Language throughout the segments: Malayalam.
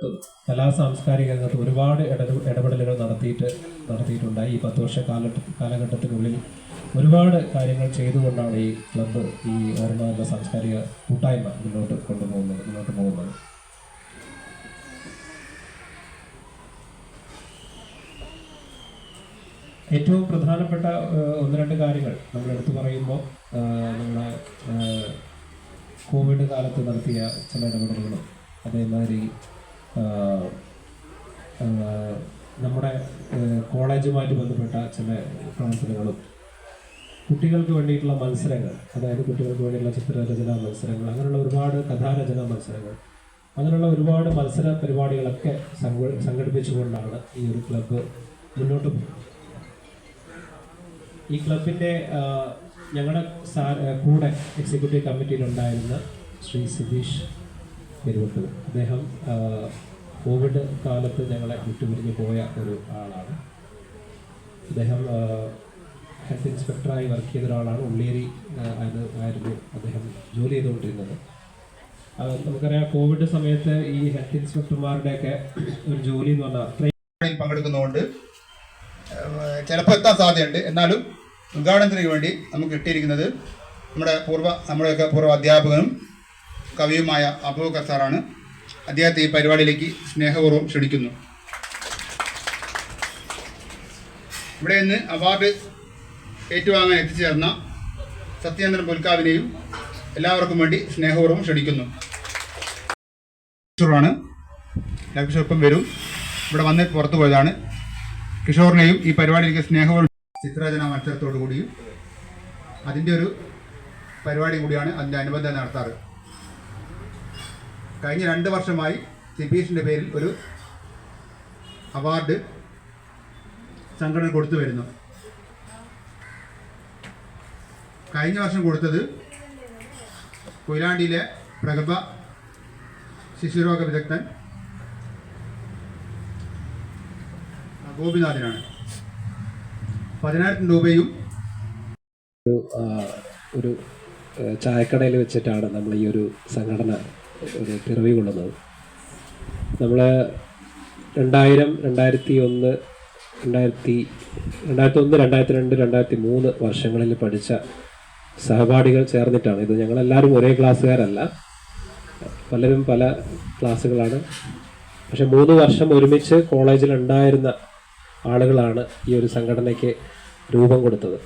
രംഗത്തും കലാ സാംസ്കാരിക രംഗത്ത് ഒരുപാട് ഇട- ഇടപെടലുകൾ നടത്തിയിട്ട് നടത്തിയിട്ടുണ്ടായി. ഈ പത്ത് വർഷ കാല കാലഘട്ടത്തിനുള്ളിൽ ഒരുപാട് കാര്യങ്ങൾ ചെയ്തുകൊണ്ടാണ് ഈ ക്ലബ്ബ് ഈ ഓർമ്മ സാംസ്കാരിക കൂട്ടായ്മ മുന്നോട്ട് കൊണ്ടുപോകുന്നത് മുന്നോട്ട് പോകുന്നത്. ഏറ്റവും പ്രധാനപ്പെട്ട ഒന്ന് രണ്ട് കാര്യങ്ങൾ നമ്മൾ എടുത്തു പറയുമ്പോൾ നമ്മുടെ കോവിഡ് കാലത്ത് നടത്തിയ ചില ഇടപെടലുകളും അതേമാതിരി നമ്മുടെ കോളേജുമായിട്ട് ബന്ധപ്പെട്ട ചില പ്രവർത്തനങ്ങളും കുട്ടികൾക്ക് വേണ്ടിയിട്ടുള്ള മത്സരങ്ങൾ അതായത് കുട്ടികൾക്ക് വേണ്ടിയിട്ടുള്ള ചിത്രരചനാ മത്സരങ്ങൾ അങ്ങനെയുള്ള ഒരുപാട് കഥാരചനാ മത്സരങ്ങൾ അങ്ങനെയുള്ള ഒരുപാട് മത്സര പരിപാടികളൊക്കെ സംഘ- സംഘടിപ്പിച്ചുകൊണ്ടാണ് ഈ ഒരു ക്ലബ്ബ് മുന്നോട്ട് പോകുന്നത്. ഈ ക്ലബിന്റെ ഞങ്ങളുടെ കൂടെ എക്സിക്യൂട്ടീവ് കമ്മിറ്റിയിലുണ്ടായിരുന്ന ശ്രീ സുധീഷ് പെരുവട്ടൂർ. അദ്ദേഹം കോവിഡ് കാലത്ത് ഞങ്ങളെ വിട്ടുപിരിഞ്ഞ് പോയ ഒരു ആളാണ്. അദ്ദേഹം ഹെൽത്ത് ഇൻസ്പെക്ടറായി വർക്ക് ചെയ്ത ഒരാളാണ്. ഉള്ളേരി ആയിരുന്നു അദ്ദേഹം ജോലി ചെയ്തുകൊണ്ടിരുന്നത്. നമുക്കറിയാം കോവിഡ് സമയത്ത് ഈ ഹെൽത്ത് ഇൻസ്പെക്ടർമാരുടെയൊക്കെ ഒരു ജോലി എന്ന് പറഞ്ഞാൽ പങ്കെടുക്കുന്നതുകൊണ്ട് ചിലപ്പോൾ എത്താൻ സാധ്യതയുണ്ട്. എന്നാലും ഉദ്ഘാടനത്തിന് വേണ്ടി നമുക്ക് കിട്ടിയിരിക്കുന്നത് നമ്മുടെ പൂർവ നമ്മുടെയൊക്കെ പൂർവ അധ്യാപകനും കവിയുമായ അബൂബക്കർ സാറാണ്. അദ്ദേഹത്തെ ഈ പരിപാടിയിലേക്ക് സ്നേഹപൂർവം ക്ഷണിക്കുന്നു. ഇവിടെ നിന്ന് അവാർഡ് ഏറ്റുവാങ്ങാൻ എത്തിച്ചേർന്ന സത്യേന്ദ്രൻ പുൽക്കാവിനെയും എല്ലാവർക്കും വേണ്ടി സ്നേഹപൂർവം ക്ഷണിക്കുന്നു. കിഷോറാണ്. കിഷോർ ഇപ്പം വരും. ഇവിടെ വന്ന് പുറത്തു പോയതാണ്. കിഷോറിനെയും ഈ പരിപാടിയിലേക്ക് സ്നേഹപൂർവം ചിത്രരചന മത്സരത്തോടു കൂടിയും അതിന്റെ ഒരു പരിപാടി കൂടിയാണ് അതിന്റെ അനുബന്ധം നടത്താറ്. കഴിഞ്ഞ രണ്ട് വർഷമായി സിബീഷിന്റെ പേരിൽ ഒരു അവാർഡ് സംഘടന കൊടുത്തു വരുന്നു. കഴിഞ്ഞ വർഷം കൊടുത്തത് കൊയിലാണ്ടിയിലെ പ്രഗത്ഭ ശിശുരോഗ വിദഗ്ധൻ ഗോപിനാഥിനാണ്. പതിനായിരം രൂപയും ഒരു ചായക്കടയിൽ വെച്ചിട്ടാണ് നമ്മൾ ഈ ഒരു സംഘടന ഒരു പിറവി കൊള്ളുന്നത് നമ്മൾ രണ്ടായിരം രണ്ടായിരത്തി ഒന്ന് രണ്ടായിരത്തി രണ്ടായിരത്തി ഒന്ന് രണ്ടായിരത്തി രണ്ട് രണ്ടായിരത്തി മൂന്ന് വർഷങ്ങളിൽ പഠിച്ച സഹപാഠികൾ ചേർന്നിട്ടാണ്. ഇത് ഞങ്ങളെല്ലാവരും ഒരേ ക്ലാസ്സുകാരല്ല. പലരും പല ക്ലാസ്സുകളാണ്. പക്ഷെ മൂന്ന് വർഷം ഒരുമിച്ച് കോളേജിൽ ഉണ്ടായിരുന്ന ആളുകളാണ് ഈ ഒരു സംഘടനയ്ക്ക് രൂപം കൊടുത്തത്.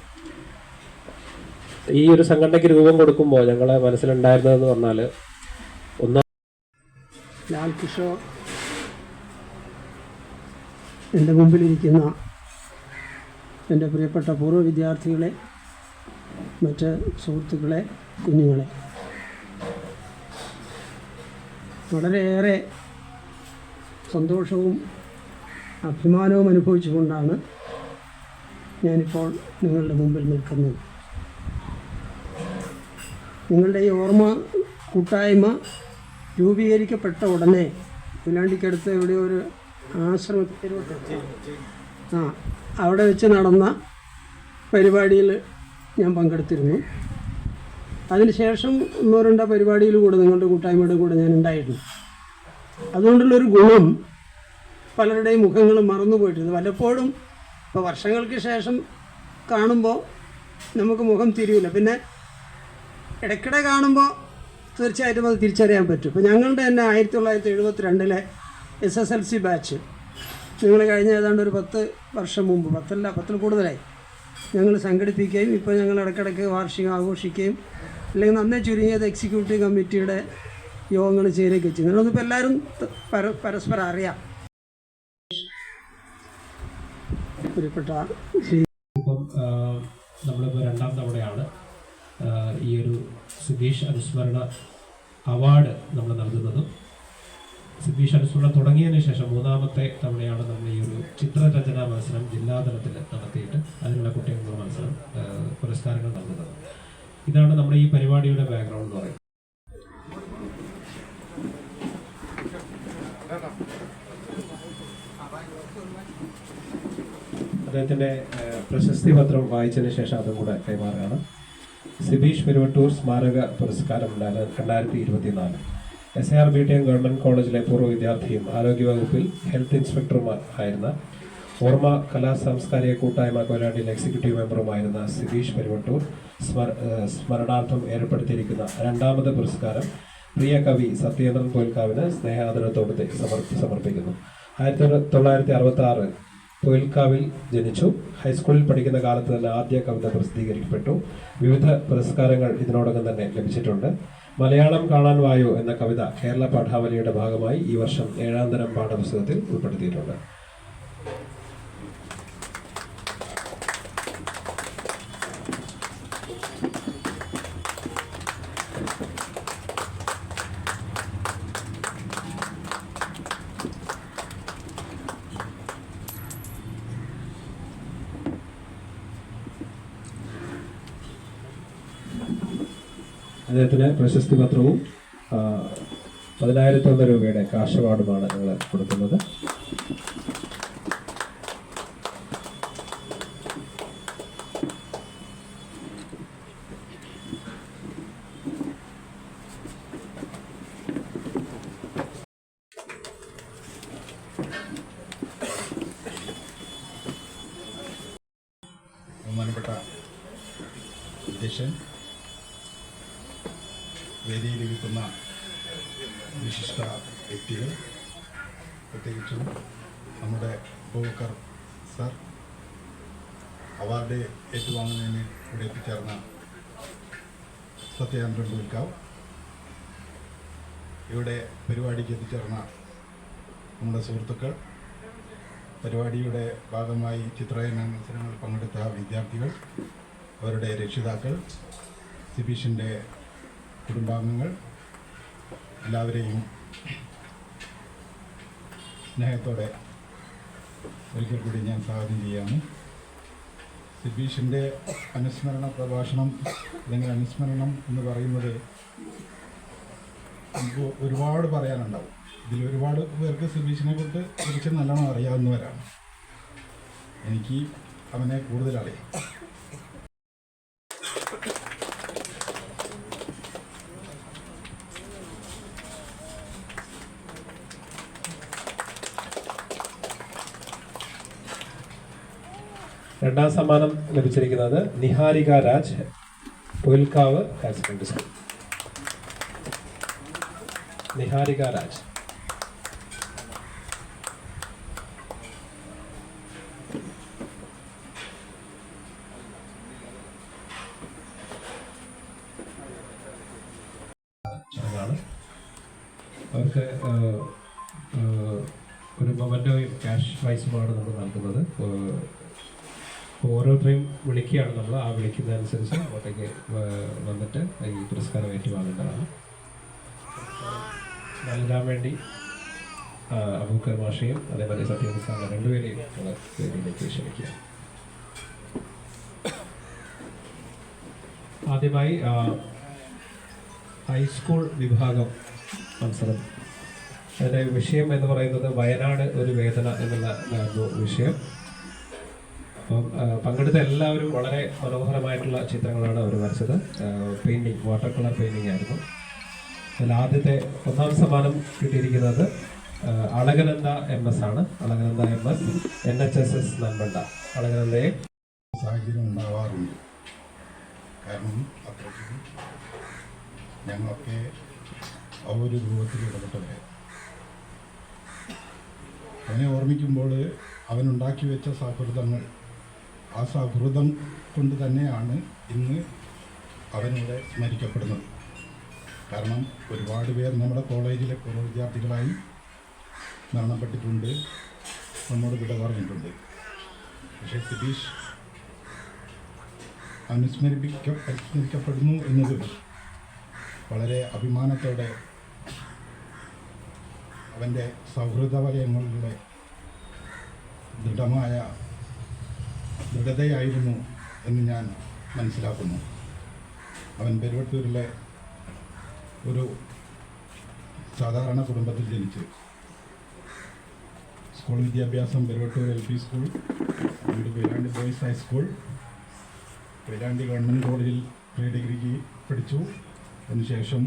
ഈ ഒരു സംഘടനയ്ക്ക് രൂപം കൊടുക്കുമ്പോൾ ഞങ്ങളെ മനസ്സിലുണ്ടായിരുന്നതെന്ന് പറഞ്ഞാൽ ഒന്നാം. ലാൽ കിഷോർ എന്റെ മുമ്പിലിരിക്കുന്ന എന്റെ പ്രിയപ്പെട്ട പൂർവ വിദ്യാർത്ഥികളെ മറ്റ് സുഹൃത്തുക്കളെ കുഞ്ഞുങ്ങളെ. വളരെയേറെ സന്തോഷവും അഭിമാനവും അനുഭവിച്ചുകൊണ്ടാണ് ഞാനിപ്പോൾ നിങ്ങളുടെ മുമ്പിൽ നിൽക്കുന്നത്. നിങ്ങളുടെ ഈ ഓർമ്മ കൂട്ടായ്മ രൂപീകരിക്കപ്പെട്ട ഉടനെ പുലാണ്ടിക്കടുത്ത് എവിടെ ഒരു ആശ്രമത്തിൽ ആ അവിടെ വെച്ച് നടന്ന പരിപാടിയിൽ ഞാൻ പങ്കെടുത്തിരുന്നു. അതിനുശേഷം ഒന്നോ രണ്ടോ പരിപാടിയിൽ കൂടെ നിങ്ങളുടെ കൂട്ടായ്മയുടെ കൂടെ ഞാൻ ഉണ്ടായിരുന്നു. അതുകൊണ്ടുള്ളൊരു ഗുണം പലരുടെയും മുഖങ്ങൾ മറന്നു പോയിട്ടുണ്ട്. വല്ലപ്പോഴും ഇപ്പോൾ വർഷങ്ങൾക്ക് ശേഷം കാണുമ്പോൾ നമുക്ക് മുഖം തിരിയില്ല പിന്നെ ഇടയ്ക്കിടെ കാണുമ്പോൾ തീർച്ചയായിട്ടും അത് തിരിച്ചറിയാൻ പറ്റും. ഇപ്പോൾ ഞങ്ങളുടെ തന്നെ ആയിരത്തി തൊള്ളായിരത്തി എഴുപത്തി രണ്ടിലെ S S L C batch ഞങ്ങൾ കഴിഞ്ഞ ഏതാണ്ട് ഒരു പത്ത് വർഷം മുമ്പ് പത്തല്ല പത്തിൽ കൂടുതലായി. ഞങ്ങൾ സംഘടിപ്പിക്കുകയും ഇപ്പോൾ ഞങ്ങൾ ഇടയ്ക്കിടയ്ക്ക് വാർഷികം ആഘോഷിക്കുകയും അല്ലെങ്കിൽ നന്നേ ചുരുങ്ങിയത് എക്സിക്യൂട്ടീവ് കമ്മിറ്റിയുടെ യോഗങ്ങൾ ചേരുകയൊക്കെ ചെയ്യും നിങ്ങളൊന്നിപ്പോൾ എല്ലാവരും പര പരസ്പരം അറിയാം. പ്രിയപ്പെട്ട ഇപ്പം നമ്മളിപ്പോൾ രണ്ടാം തവണയാണ് ഈ ഒരു സുധീഷ് അനുസ്മരണ അവാർഡ് നമ്മൾ നൽകുന്നത്. സുധീഷ് അനുസ്മരണം തുടങ്ങിയതിന് ശേഷം മൂന്നാമത്തെ തവണയാണ് നമ്മൾ ഈ ഒരു ചിത്രരചനാ മത്സരം ജില്ലാതലത്തിൽ നടത്തിയിട്ട് അതിനുള്ള കുട്ടികൾക്കുള്ള മത്സരം പുരസ്കാരങ്ങൾ നൽകുന്നത്. ഇതാണ് നമ്മുടെ ഈ പരിപാടിയുടെ ബാക്ക്ഗ്രൗണ്ട് എന്ന് പറയുന്നത്. അദ്ദേഹത്തിന്റെ പ്രശസ്തി പത്രം വായിച്ചതിന് ശേഷം അതും കൂടെ കൈമാറുകയാണ്. സിബീഷ് പെരുവട്ടൂർ സ്മാരക പുരസ്കാരം രണ്ടായിരത്തി ഇരുപത്തിനാല് S A R B T M government കോളേജിലെ പൂർവ വിദ്യാർത്ഥിയും ആരോഗ്യവകുപ്പിൽ ഹെൽത്ത് ഇൻസ്പെക്ടറുമാർ ആയിരുന്ന ഓർമ്മ കലാ സാംസ്കാരിക കൂട്ടായ്മ കൊയിലാണ്ടിയിലെ എക്സിക്യൂട്ടീവ് മെമ്പറുമായിരുന്ന സിബീഷ് പെരുവട്ടൂർ സ്മര സ്മരണാർത്ഥം ഏർപ്പെടുത്തിയിരിക്കുന്ന രണ്ടാമത് പുരസ്കാരം പ്രിയ കവി സത്യേന്ദ്രൻ കോൽക്കാവിന് സ്നേഹാദരത്തോടെ സമർപ്പി സമർപ്പിക്കുന്നു. ആയിരത്തി തൊള്ളായിരത്തി അറുപത്തി ആറ് പൊയിൽക്കാവിൽ ജനിച്ചു. ഹൈസ്കൂളിൽ പഠിക്കുന്ന കാലത്ത് തന്നെ ആദ്യ കവിത പ്രസിദ്ധീകരിക്കപ്പെട്ടു. വിവിധ പുരസ്കാരങ്ങൾ ഇതിനോടകം തന്നെ ലഭിച്ചിട്ടുണ്ട്. മലയാളം കാണാൻ വായോ എന്ന കവിത കേരള പാഠാവലിയുടെ ഭാഗമായി ഈ വർഷം ഏഴാം തരം പാഠപുസ്തകത്തിൽ ഉൾപ്പെടുത്തിയിട്ടുണ്ട്. അദ്ദേഹത്തിന് പ്രശസ്തി പത്രവും പതിനായിരത്തോളം രൂപയുടെ കാശ് അവാർഡുമാണ് ഞങ്ങൾ കൊടുക്കുന്നത്. ബഹുമാനപ്പെട്ട അധ്യക്ഷൻ വേദിയിലിരിക്കുന്ന വിശിഷ്ട വ്യക്തികൾ പ്രത്യേകിച്ചും നമ്മുടെ ബോക്കർ സർ അവാർഡ് ഏറ്റുവാങ്ങുന്നതിന് ഇവിടെ എത്തിച്ചേർന്ന സത്യാനന്ദൻ പുൽക്കാവ് ഇവിടെ പരിപാടിക്ക് എത്തിച്ചേർന്ന നമ്മുടെ സുഹൃത്തുക്കൾ പരിപാടിയുടെ ഭാഗമായി ചിത്രയന മത്സരങ്ങളിൽ പങ്കെടുത്ത വിദ്യാർത്ഥികൾ അവരുടെ രക്ഷിതാക്കൾ സിബീഷിന്റെ കുടുംബാംഗങ്ങൾ എല്ലാവരെയും സ്നേഹത്തോടെ ഒരിക്കൽ കൂടി ഞാൻ സ്വാഗതം ചെയ്യാണ് സിബീഷിന്റെ അനുസ്മരണ പ്രഭാഷണം അല്ലെങ്കിൽ അനുസ്മരണം എന്ന് പറയുന്നത് നമുക്ക് ഒരുപാട് പറയാനുണ്ടാവും. ഇതിൽ ഒരുപാട് പേർക്ക് സിബീഷിനെ കുറിച്ച് കുറിച്ച് നല്ലോണം അറിയാവുന്നവരാണ്. എനിക്ക് അവനെ കൂടുതൽ അറിയാം. രണ്ടാം സമ്മാനം ലഭിച്ചിരിക്കുന്നത് Niharika Raj Poilkavu higher secondary school. Niharika Raj. അവർക്ക് ഒരു മൊമെന്റോയും ക്യാഷ് പ്രൈസുമാണ് നമ്മൾ നൽകുന്നത്. ഓരോരുത്തരെയും വിളിക്കുകയാണ് നമ്മൾ ആ വിളിക്കുന്നതനുസരിച്ച് അങ്ങോട്ടേക്ക് വന്നിട്ട് ഈ പുരസ്കാരം ഏറ്റുവാങ്ങേണ്ടതാണ് നൽകാൻ വേണ്ടി അബൂക്കർ മാഷയും അതേപോലെ സത്യൻ സാറിനെ രണ്ടുപേരെയും വേദിയിലേക്ക് ക്ഷണിക്കുക ആദ്യമായി ഹൈസ്കൂൾ വിഭാഗം മത്സരം. അതിന്റെ വിഷയം എന്ന് പറയുന്നത് വയനാട് ഒരു വേദന എന്നുള്ള വിഷയം. അപ്പം പങ്കെടുത്ത എല്ലാവരും വളരെ മനോഹരമായിട്ടുള്ള ചിത്രങ്ങളാണ് അവർ വരച്ചത്. പെയിന്റിങ് വാട്ടർ കളർ പെയിന്റിങ് ആയിരുന്നു. അതിൽ ആദ്യത്തെ ഒന്നാം സമ്മാനം കിട്ടിയിരിക്കുന്നത് അളകനന്ദ എം എസ് ആണ്. Alakananda M S N H S S നൻപണ്ട അളകനന്ദയെ സാഹചര്യം ഉണ്ടാവാറുണ്ട്. കാരണം അത്രയ്ക്ക് ഞങ്ങളൊക്കെ ആ ഒരു രൂപത്തിൽ ഇടപെട്ടവരെ. അവനെ ഓർമ്മിക്കുമ്പോൾ അവനുണ്ടാക്കി വെച്ച സൗഹൃദങ്ങൾ ആ സൗഹൃദം കൊണ്ട് തന്നെയാണ് ഇന്ന് അവനിവിടെ സ്മരിക്കപ്പെടുന്നത്. കാരണം ഒരുപാട് പേർ നമ്മുടെ കോളേജിലെ പൂർവ വിദ്യാർത്ഥികളായി മരണപ്പെട്ടിട്ടുണ്ട് നമ്മോട് വിട പറഞ്ഞിട്ടുണ്ട്. പക്ഷേ സിബീഷ് അനുസ്മരിപ്പിക്ക അനുസ്മരിക്കപ്പെടുന്നു എന്നത് വളരെ അഭിമാനത്തോടെ അവന്റെ സൗഹൃദ വലയങ്ങളിലൂടെ ദൃഢമായ ദൃഢതയായിരുന്നു എന്ന് ഞാൻ മനസ്സിലാക്കുന്നു. അവൻ പെരുവട്ടൂരിലെ ഒരു സാധാരണ കുടുംബത്തിൽ ജനിച്ചു. സ്കൂൾ വിദ്യാഭ്യാസം പെരുവട്ടൂർ എൽ പി സ്കൂൾ പിന്നീട് Perandi boys high school Perandi government കോളേജിൽ പ്രീ ഡിഗ്രിക്ക് പഠിച്ചു. അതിനുശേഷം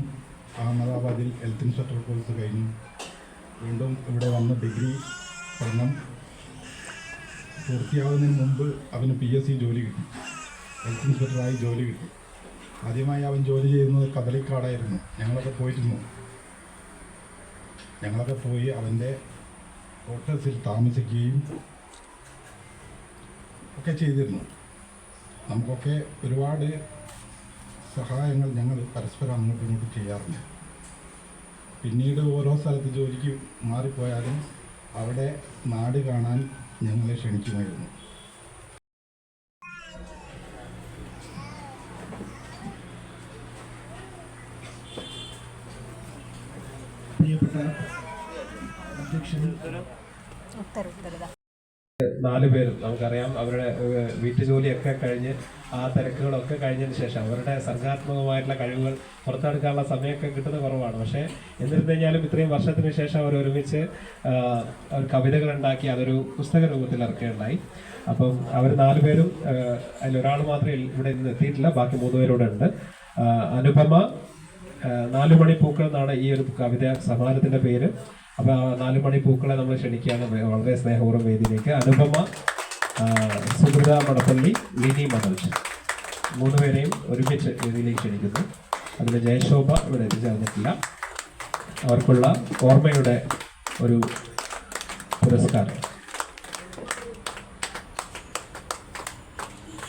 അഹമ്മദാബാദിൽ ഹെൽത്ത് ഇൻസ്ട്രക്ടർ കോഴ്സ് കഴിഞ്ഞു. വീണ്ടും ഇവിടെ വന്ന് ഡിഗ്രി പഠനം പൂർത്തിയാവുന്നതിന് മുമ്പ് അവന് പി എസ് സി ജോലി കിട്ടി. ഹെൽത്ത് ഇൻസ്പെക്ടറായി ജോലി കിട്ടി. ആദ്യമായി അവൻ ജോലി ചെയ്യുന്നത് കദളിക്കാടായിരുന്നു. ഞങ്ങളൊക്കെ പോയിരുന്നു. ഞങ്ങളൊക്കെ പോയി അവന്റെ ക്വാർട്ടേഴ്സിൽ താമസിക്കുകയും ഒക്കെ ചെയ്തിരുന്നു. നമുക്കൊക്കെ ഒരുപാട് സഹായങ്ങൾ ഞങ്ങൾ പരസ്പരം അങ്ങോട്ടും ഇങ്ങോട്ടും ചെയ്യാറുണ്ട്. പിന്നീട് ഓരോ സ്ഥലത്ത് ജോലിക്ക് മാറിപ്പോയാലും അവിടെ നാട് കാണാൻ ഞങ്ങളെ ക്ഷണിക്കുമായിരുന്നു. പ്രിയപ്പെട്ട അധ്യക്ഷൻ നാല് പേരും. നമുക്കറിയാം അവരുടെ വീട്ടുജോലിയൊക്കെ കഴിഞ്ഞ് ആ തിരക്കുകളൊക്കെ കഴിഞ്ഞതിന് ശേഷം അവരുടെ സർഗാത്മകമായിട്ടുള്ള കഴിവുകൾ പുറത്തെടുക്കാനുള്ള സമയമൊക്കെ കിട്ടുന്ന കുറവാണ്. പക്ഷേ എന്നിരുന്നു കഴിഞ്ഞാലും ഇത്രയും വർഷത്തിന് ശേഷം അവർ ഒരുമിച്ച് ഉണ്ടാക്കി അതൊരു പുസ്തക രൂപത്തിൽ ഇറക്കുകയുണ്ടായി. അപ്പം അവർ നാല് പേരും ആഹ്, അതിലൊരാൾ മാത്രമേ ഇവിടെ ഇന്ന് എത്തിയിട്ടില്ല ബാക്കി മൂന്ന് ഉണ്ട്. അനുപമ നാലുമണി നാല് പൂക്കൾ എന്നാണ് ഈ ഒരു കവിത സമ്മാനത്തിന്റെ പേര്. അപ്പൊ ആ നാല് മണി പൂക്കളെ നമ്മൾ ക്ഷണിക്കുകയാണ് വളരെ സ്നേഹപൂർവം വേദിയിലേക്ക്. അനുപമ സുഹൃത മടപ്പള്ളി ലിനി മനോജ്. മൂന്നുപേരെയും ഒരുമിച്ച് വേദിയിലേക്ക് ക്ഷണിക്കുന്നു. അതിൽ ജയശോഭ ഇവിടെ എത്തിച്ചേർന്നിട്ടില്ല. അവർക്കുള്ള ഓർമ്മയുടെ ഒരു പുരസ്കാരം.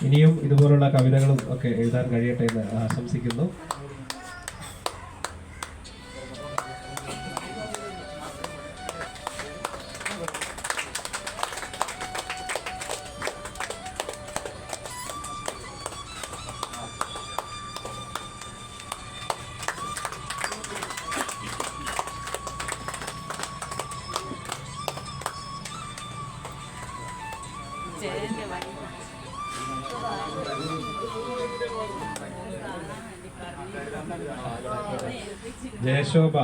ഇനിയും ഇതുപോലുള്ള കവിതകളും ഒക്കെ എഴുതാൻ കഴിയട്ടെ എന്ന് ആശംസിക്കുന്നു. ജയശോഭ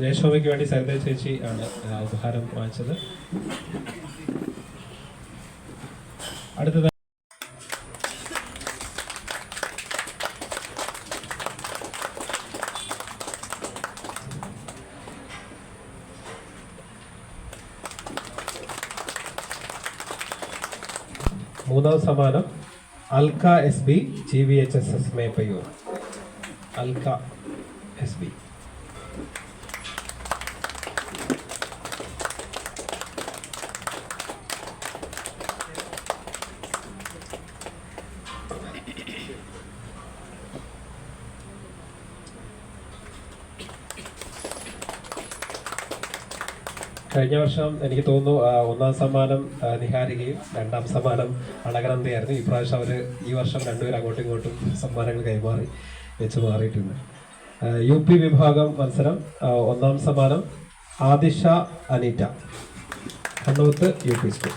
ജയശോഭയ്ക്ക് വേണ്ടി സരിത ചേച്ചി ആണ് ഉപഹാരം വാങ്ങിച്ചത്. മൂന്നാം സമ്മാനം Alka S B G V H S S Meppayur Alka കഴിഞ്ഞ വർഷം എനിക്ക് തോന്നുന്നു ഒന്നാം സമ്മാനം നിഹാരികയും രണ്ടാം സമ്മാനം അളകനന്ദയായിരുന്നു ഈ പ്രാവശ്യം അവർ ഈ വർഷം രണ്ടുപേരും അങ്ങോട്ടും ഇങ്ങോട്ടും സമ്മാനങ്ങൾ കൈമാറി വെച്ച് മാറിയിട്ടുണ്ട്. യു പി വിഭാഗം മത്സരം ഒന്നാം സമ്മാനം Adisha Aneeta Kannooth U P school.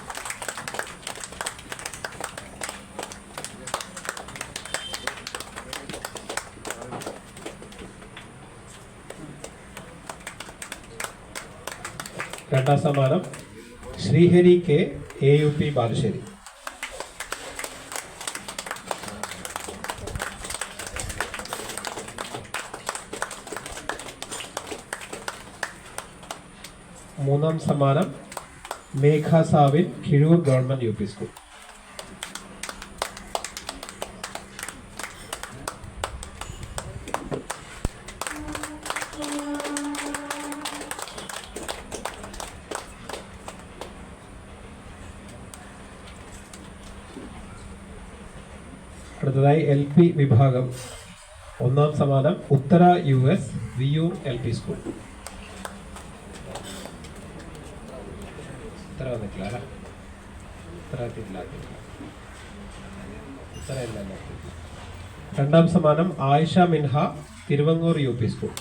രണ്ടാം സമ്മാനം Sreehari K A U P Balussery മൂന്നാം സമ്മാനം Megha Savin Kizhur government U P school. അടുത്തതായി എൽ പി വിഭാഗം. ഒന്നാം സമാനം Uthara U S Viyyur L P school Uthara വന്നിട്ടില്ല രണ്ടാം സമാനം Ayisha Minha Thiruvangoor U P school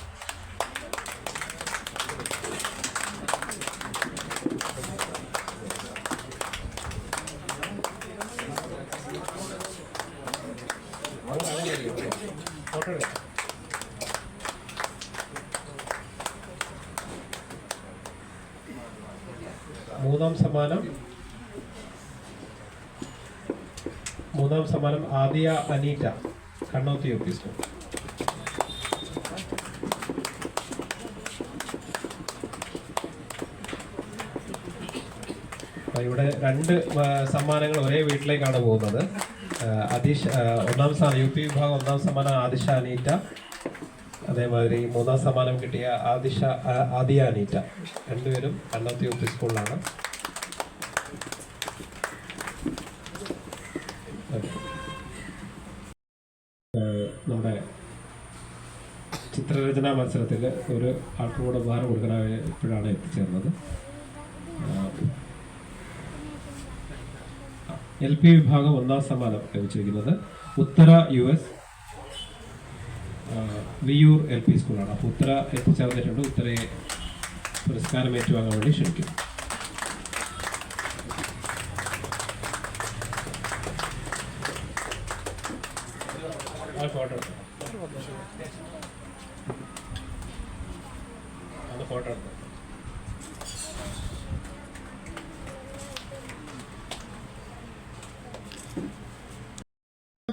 മൂന്നാം സമ്മാനം Adiya Aneeta Kannoth U P school ഇവിടെ രണ്ട് സമ്മാനങ്ങൾ ഒരേ വീട്ടിലേക്കാണ് പോകുന്നത്. അതീഷ് ഒന്നാം സ്ഥാനം യു പി വിഭാഗം ഒന്നാം സമ്മാനം ആദിഷ അനീറ്റ. അതേമാതിരി മൂന്നാം സമ്മാനം കിട്ടിയ ആദിഷ ആദിയ അനീറ്റ. രണ്ടുപേരും കണ്ണത്തി യു പി സ്കൂളിലാണ്. ചിത്രരചനാ മത്സരത്തിൽ ഒരു ആൾക്കും കൂടെ ഉപഹാരം കൊടുക്കാനായപ്പോഴാണ് എത്തിച്ചേർന്നത്. എൽ പി വിഭാഗം ഒന്നാം സമ്മാനം ലഭിച്ചിരിക്കുന്നത്. Uthara U S Viyyur L P സ്കൂളാണ്. അപ്പോൾ ഉത്തര എത്തിച്ചേർന്നിട്ടുണ്ട്. ഉത്തരയെ പുരസ്കാരം ഏറ്റുവാങ്ങാൻ വേണ്ടി ക്ഷണിക്കുന്നു ആ ഫോട്ടോ എടുത്തോ. അത് ഫോട്ടോ എടുത്തോ.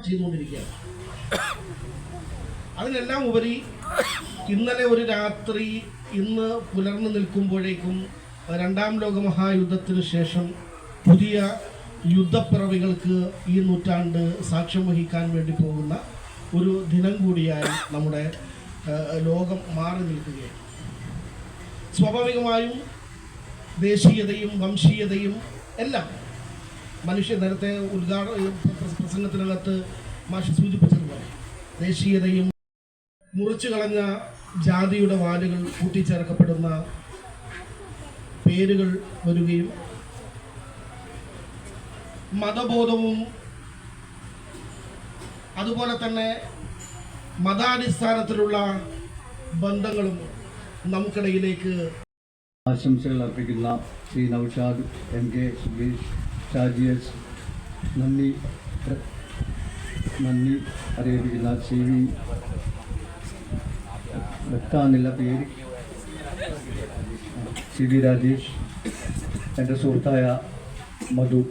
ചെയ്തുകൊണ്ടിരിക്കുകയാണ് ഉപരി ഇന്നലെ ഒരു രാത്രി ഇന്ന് പുലർന്നു നിൽക്കുമ്പോഴേക്കും രണ്ടാം ലോക മഹായുദ്ധത്തിന് ശേഷം പുതിയ യുദ്ധപ്പിറവികൾക്ക് ഈ നൂറ്റാണ്ട് സാക്ഷ്യം വഹിക്കാൻ വേണ്ടി പോകുന്ന ഒരു ദിനം കൂടിയായി നമ്മുടെ ലോകം മാറി നിൽക്കുകയാണ്. സ്വാഭാവികമായും ദേശീയതയും വംശീയതയും എല്ലാം മനുഷ്യ നേരത്തെ ഉദ്ഘാടന പ്ര- പ്രസംഗത്തിനകത്ത് മാഷ് സൂചിപ്പിച്ചതുപോലെ ദേശീയതയും മുറിച്ചു കളഞ്ഞ ജാതിയുടെ വാലുകൾ കൂട്ടിച്ചേർക്കപ്പെടുന്ന പേരുകൾ വരികയും മതബോധവും അതുപോലെ തന്നെ മതാടിസ്ഥാനത്തിലുള്ള ബന്ധങ്ങളും നമുക്കിടയിലേക്ക് ആശംസകൾ അർപ്പിക്കുന്ന Shri Noushad M K Subeesh Shaji S. നന്ദി നന്ദി അറിയിപ്പിക്കുന്ന ശ്രീ വി വെക്കാന്നില്ല പേര്. C V Rajesh. എന്റെ സുഹൃത്തായ മധു.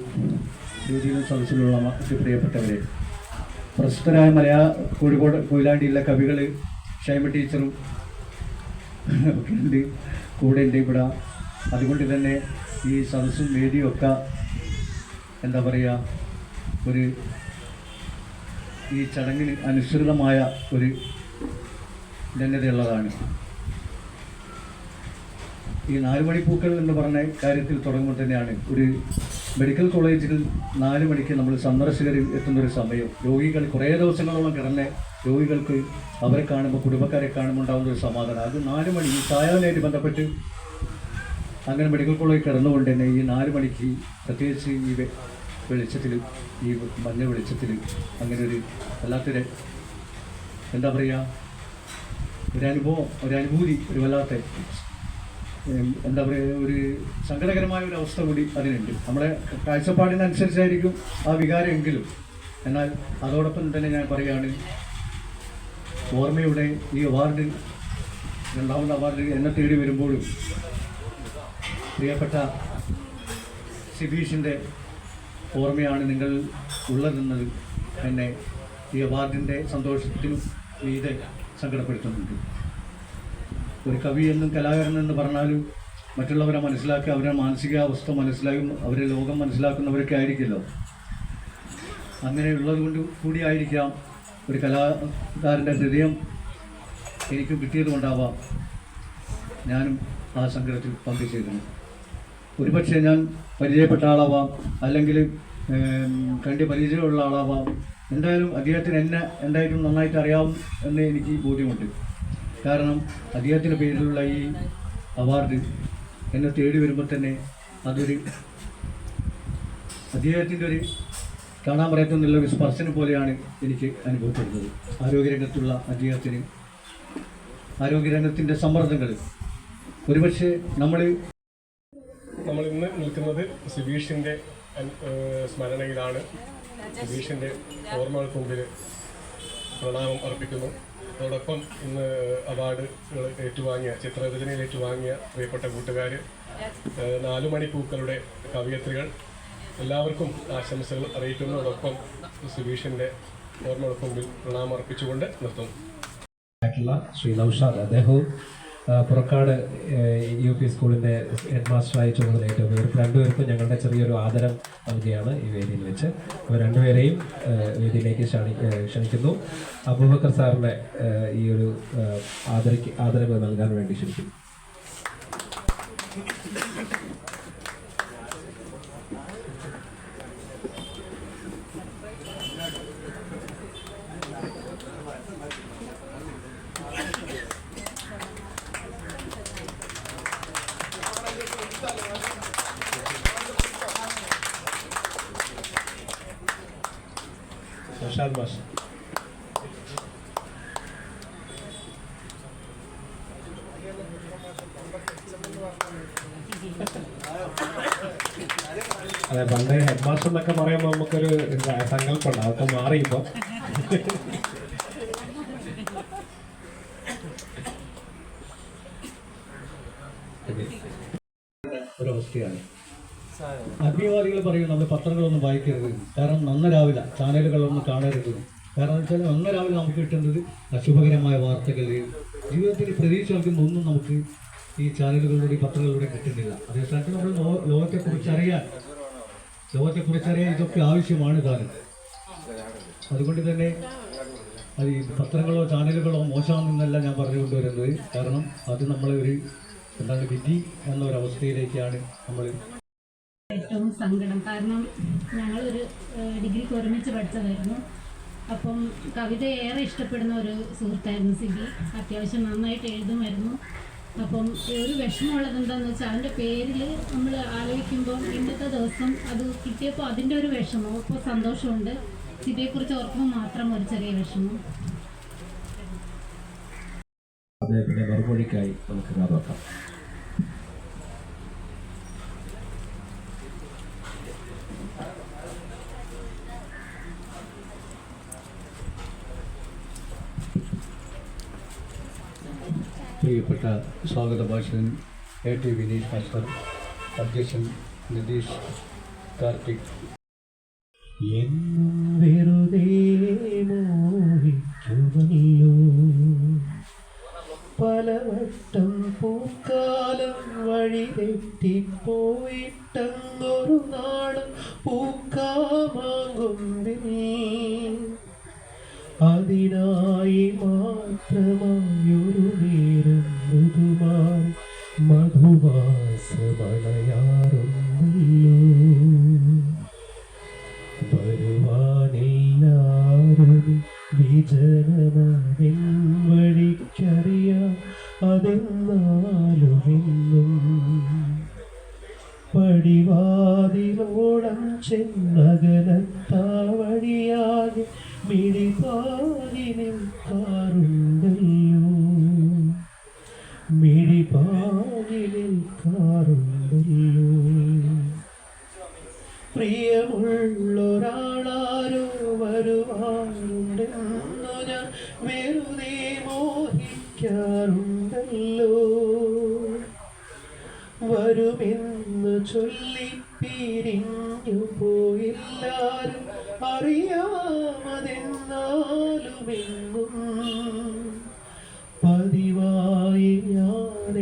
ജ്യോതിയിലും സദസ്സിലുള്ള മറ്റ് പ്രിയപ്പെട്ടവരെ പ്രശസ്തരായ മലയാള കോഴിക്കോട് കൊയിലാണ്ടിയിലെ കവികൾ ക്ഷേമ ടീച്ചറും കൂടെ ഉണ്ട് ഇവിടെ. അതുകൊണ്ട് തന്നെ ഈ സദസ്സും വേദിയും ഒക്കെ എന്താ പറയുക ഒരു ഈ ചടങ്ങിന് അനുസൃതമായ ഒരു ധന്യതയുള്ളതാണ്. ഈ നാല് മണിപ്പൂക്കൾ എന്ന് പറഞ്ഞ കാര്യത്തിൽ തുടങ്ങുമ്പോൾ തന്നെയാണ് ഒരു മെഡിക്കൽ കോളേജിൽ നാല് മണിക്ക് നമ്മൾ സന്ദർശകരിൽ എത്തുന്ന ഒരു സമയം. രോഗികൾ കുറേ ദിവസങ്ങളോളം കിടന്ന് രോഗികൾക്ക് അവരെ കാണുമ്പോൾ കുടുംബക്കാരെ കാണുമ്പോൾ ഉണ്ടാകുന്ന ഒരു സമാധാനം. അത് നാല് മണി ഈ സായാഹ്നമായിട്ട് ബന്ധപ്പെട്ട് അങ്ങനെ മെഡിക്കൽ കോളേജിൽ കിടന്നുകൊണ്ട് തന്നെ ഈ നാല് മണിക്ക് പ്രത്യേകിച്ച് ഈ വെളിച്ചത്തിൽ ഈ മഞ്ഞ വെളിച്ചത്തിൽ അങ്ങനെ ഒരു വല്ലാത്തൊരു എന്താ പറയുക ഒരു അനുഭവം ഒരു അനുഭൂതി ഒരു വല്ലാത്ത എന്താ പറയുക ഒരു സങ്കടകരമായ ഒരു അവസ്ഥ കൂടി അതിനുണ്ട്. നമ്മുടെ കാഴ്ചപ്പാടിനനുസരിച്ചായിരിക്കും ആ വികാരം എങ്കിലും എന്നാൽ അതോടൊപ്പം തന്നെ ഞാൻ പറയുകയാണ് ഓർമ്മയുടെ ഈ അവാർഡ് രണ്ടാമത് അവാർഡ് എന്നെ തേടി വരുമ്പോഴും പ്രിയപ്പെട്ട സിബീഷിന്റെ ഓർമ്മയാണ് നിങ്ങൾ ഉള്ളതെന്നത്. എന്നെ ഈ അവാർഡിന്റെ സന്തോഷത്തിനും മീതെ സങ്കടപ്പെടുത്തുന്നുണ്ട്. ഒരു കവി എന്നും കലാകാരൻ എന്ന് പറഞ്ഞാലും മറ്റുള്ളവരെ മനസ്സിലാക്കി അവരുടെ മാനസികാവസ്ഥ മനസ്സിലാക്കും അവരെ ലോകം മനസ്സിലാക്കുന്നവരൊക്കെ ആയിരിക്കുമല്ലോ. അങ്ങനെയുള്ളത് കൊണ്ട് കൂടിയായിരിക്കാം ഒരു കലാകാരന്റെ ഹൃദയം എനിക്ക് കിട്ടിയത് കൊണ്ടാവാം ഞാനും ആ സങ്കടത്തിൽ പങ്കുചേരുന്നു ഒരുപക്ഷെ ഞാൻ പരിചയപ്പെട്ട ആളാവാം അല്ലെങ്കിൽ കണ്ട് പരിചയമുള്ള ആളാവാം. എന്തായാലും അദ്ദേഹത്തിന് എന്നെ എന്തായാലും നന്നായിട്ട് അറിയാവും എന്ന് എനിക്ക് ബോധ്യമുണ്ട്. കാരണം അദ്ദേഹത്തിന്റെ പേരിലുള്ള ഈ അവാർഡ് എന്നെ തേടി വരുമ്പോൾ തന്നെ അതൊരു അദ്ദേഹത്തിന്റെ ഒരു കാണാൻ പറയത്തുന്നുള്ള ഒരു സ്പർശനം പോലെയാണ് എനിക്ക് അനുഭവപ്പെടുന്നത്. ആരോഗ്യരംഗത്തുള്ള അദ്ദേഹത്തിന് ആരോഗ്യരംഗത്തിന്റെ സമ്മർദ്ദങ്ങൾ. ഒരുപക്ഷെ നമ്മൾ ഇന്ന് നിൽക്കുന്നത് സുബീഷിന്റെ സ്മരണയിലാണ് സുധീഷിന്റെ ഓർമ്മകൾക്ക് മുമ്പിൽ പ്രണാമം അർപ്പിക്കുന്നു. അതോടൊപ്പം ഇന്ന് അവാർഡുകൾ ഏറ്റുവാങ്ങിയ ചിത്രരചനയിൽ ഏറ്റുവാങ്ങിയ പ്രിയപ്പെട്ട കൂട്ടുകാർ നാലുമണിപ്പൂക്കളുടെ മണി പൂക്കളുടെ കവിയത്രികൾ. എല്ലാവർക്കും ആശംസകൾ അറിയിക്കുന്നതോടൊപ്പം സുബീഷിന്റെ ഓർമ്മകൾക്ക് മുമ്പിൽ പ്രണാമം അർപ്പിച്ചുകൊണ്ട് നിർത്തുന്നു. ശ്രീ നൌഷാദ് അദ്ദേഹവും പുറക്കാട് യു പി സ്കൂളിന്റെ ഹെഡ് മാസ്റ്ററായി ചുമതലയേറ്റവും ഇവർക്ക് രണ്ടുപേർക്കും ഞങ്ങളുടെ ചെറിയൊരു ആദരം നൽകുകയാണ് ഈ വേദിയിൽ വെച്ച്. അപ്പോൾ രണ്ടുപേരെയും വേദിയിലേക്ക് ക്ഷണി ക്ഷണിക്കുന്നു. അബൂബക്കർ സാറിന്റെ ഈ ഒരു ആദരിക്ക് ആദരവ് നൽകാൻ വേണ്ടി ക്ഷണിക്കുന്നു നൗഷാദ് മാഷ് അതെ പണ്ട് ഹെഡ് മാസ്റ്റർ എന്നൊക്കെ പറയുമ്പോൾ നമുക്കൊരു എന്താ സങ്കല്പമുണ്ട് അതൊക്കെ മാറി ഇപ്പൊ ഒരവസ്ഥയാണ് അഭിവാദികൾ പറയും നമ്മൾ പത്രങ്ങളൊന്നും വായിക്കരുത്. കാരണം നന്ന രാവിലെ ചാനലുകളൊന്നും കാണരുത്. കാരണം വെച്ചാൽ നന്ന രാവിലെ നമുക്ക് കിട്ടുന്നത് അശുഭകരമായ വാർത്തകൾ ജീവിതത്തിൽ പ്രതീക്ഷ നൽകുന്ന ഒന്നും നമുക്ക് ഈ ചാനലുകളിലൂടെ പത്രങ്ങളിലൂടെ കിട്ടുന്നില്ല. അതേസമയത്ത് നമ്മൾ ലോകത്തെക്കുറിച്ച് അറിയാൻ ലോകത്തെക്കുറിച്ച് അറിയാൻ ഇതൊക്കെ ആവശ്യമാണ് താനും അതുകൊണ്ട് തന്നെ അത് ഈ പത്രങ്ങളോ ചാനലുകളോ മോശമാണെന്നല്ല ഞാൻ പറഞ്ഞുകൊണ്ടുവരുന്നത്. കാരണം അത് നമ്മളെ ഒരു എന്താണ് വിധി എന്ന ഒരു അവസ്ഥയിലേക്കാണ് നമ്മൾ ഏറ്റവും സങ്കടം. കാരണം ഞങ്ങളൊരു ഡിഗ്രി ഡിഗ്രിക്ക് ഒരുമിച്ച് പഠിച്ചതായിരുന്നു. അപ്പം കവിത ഏറെ ഇഷ്ടപ്പെടുന്ന ഒരു സുഹൃത്തായിരുന്നു സിബി. അത്യാവശ്യം നന്നായിട്ട് എഴുതുമായിരുന്നു. അപ്പം ഒരു വിഷമമുള്ളത് എന്താണെന്ന് വെച്ചാൽ അതിന്റെ പേരിൽ നമ്മൾ ആലോചിക്കുമ്പോൾ ഇന്നത്തെ ദിവസം അത് കിട്ടിയപ്പോൾ അതിന്റെ ഒരു വിഷമം. ഇപ്പോൾ സന്തോഷമുണ്ട്. സിബിയെക്കുറിച്ച് ഓർക്കുമ്പോൾ മാത്രം ഒരു ചെറിയ വിഷമം. അദ്ദേഹത്തിന്റെ മറുപടിക്കായി നമുക്ക് കാതോക്കാം പ്രിയപ്പെട്ട സ്വാഗത ഭാഷകൻ എ ടി വിനീഷ് മാസ്റ്റർ അധ്യക്ഷൻ നിതീഷ് കാർത്തിക് എന്നും വെറുതെ മോഹിക്കുമല്ലോ. പലവട്ടം പൂക്കാലം വഴി തെറ്റിപ്പോയിട്ടങ്ങൊരു നാളും പൂക്കാമാകുമ്പിൽ അതിനായി മാത്രമായൊരു മോഹിക്കാറുണ്ടല്ലോ വരുമെന്ന് ചൊല്ലി പിരിഞ്ഞു പോയില്ലാരും അറിയാമതെന്നാലുമെങ്ങും പതിവായി ഞാൻ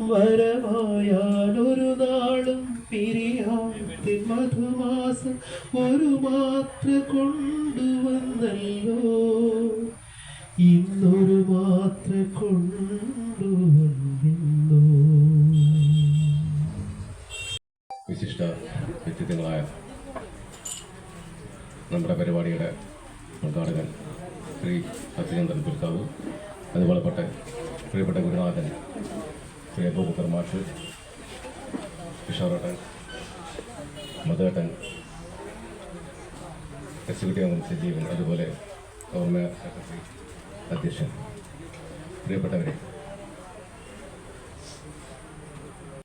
വരവായാലൊരു നാളും പിരിയാത്ത മധുമാസം ഒരു മാത്ര കൊണ്ടുവന്നല്ലോ. ഇന്നൊരു മാത്ര കൊണ്ടുവന്നോ വിശിഷ്ട വ്യക്തിത്വങ്ങളായ നമ്മുടെ പരിപാടിയുടെ ഉദ്ഘാടകൻ ശ്രീ സത്യചന്ദ്രൻ പുൽക്കാവ് അതുപോലെ പെട്ട പ്രിയപ്പെട്ട ഗുരുനാഥൻ ശ്രീ അബൂബക്കർ മാഷ് കിഷോറട്ടൻ മധുവേട്ടൻ എക്സിക്യൂട്ടീവ് അംഗം സജീവൻ അതുപോലെ ഓർമ്മ സെക്രട്ടറി അധ്യക്ഷൻ പ്രിയപ്പെട്ടവരെ